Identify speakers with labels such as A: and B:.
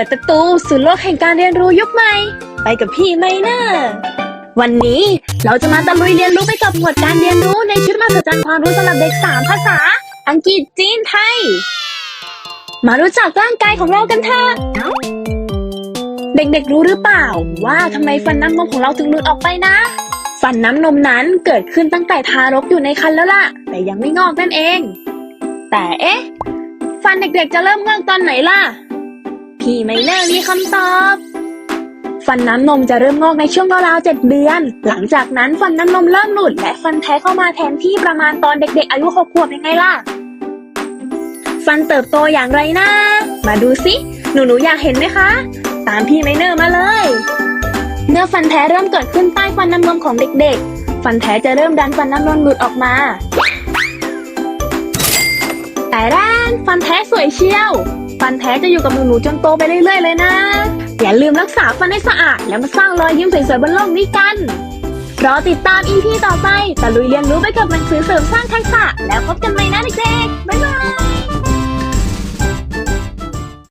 A: ปิดประตูสู่โลกแห่งการเรียนรู้ยุคใหม่ ไปกับพี่ไมเนอะวันนี้เราจะมาตะลุยเรียนรู้ไปกับหมวดการเรียนรู้ในชุดมหัศจรรย์ความรู้สำหรับเด็กสามภาษา อังกฤษจีนไทย มารู้จักร่างกายของเรากันเถอะเด็กๆรู้หรือเปล่า ว่าทำไมฟันน้ำนมของเราถึงหลุดออกไปนะ ฟันน้ำนมนั้นเกิดขึ้นตั้งแต่ทารกอยู่ในครรภ์แล้วล่ะ แต่ยังไม่งอกนั่นเอง แต่เอ๊ะ ฟันเด็กๆจะเริ่มงอกตอนไหนล่ะ พี่ไม่แน่มีคำตอบ ฟันน้ำนมจะเริ่มงอกในช่วงราวๆเจ็ดเดือน หลังจากนั้นฟันน้ำนมเริ่มหลุด และฟันแท้เข้ามาแทนที่ประมาณตอนเด็กๆ อายุหกขวบยังไงล่ะ ฟันเติบโตอย่างไรนะ มาดูสิ หนูๆอยากเห็นไหมคะ ตามพี่ไมเนอร์มาเลย เมื่อฟันแท้เริ่มเกิดขึ้นใต้ฟันน้ำนมของเด็กๆ ฟันแท้จะเริ่มดันฟันน้ำนมหลุดออกมาแต่ด้านฟันแท้สวยเชียว ฟันแท้จะอยู่กับหนูๆจนโตไปเรื่อยๆเลยนะ อย่าลืมรักษาฟันให้สะอาด แล้วมาสร้างรอยยิ้มสวยๆบนโลกนี้กัน รอติดตามอีพีต่อไปตะลุยเรียนรู้ไปกับหนังสือเสริมสร้างทักษะ แล้วพบกันใหม่นะเด็กๆ บ๊ายบาย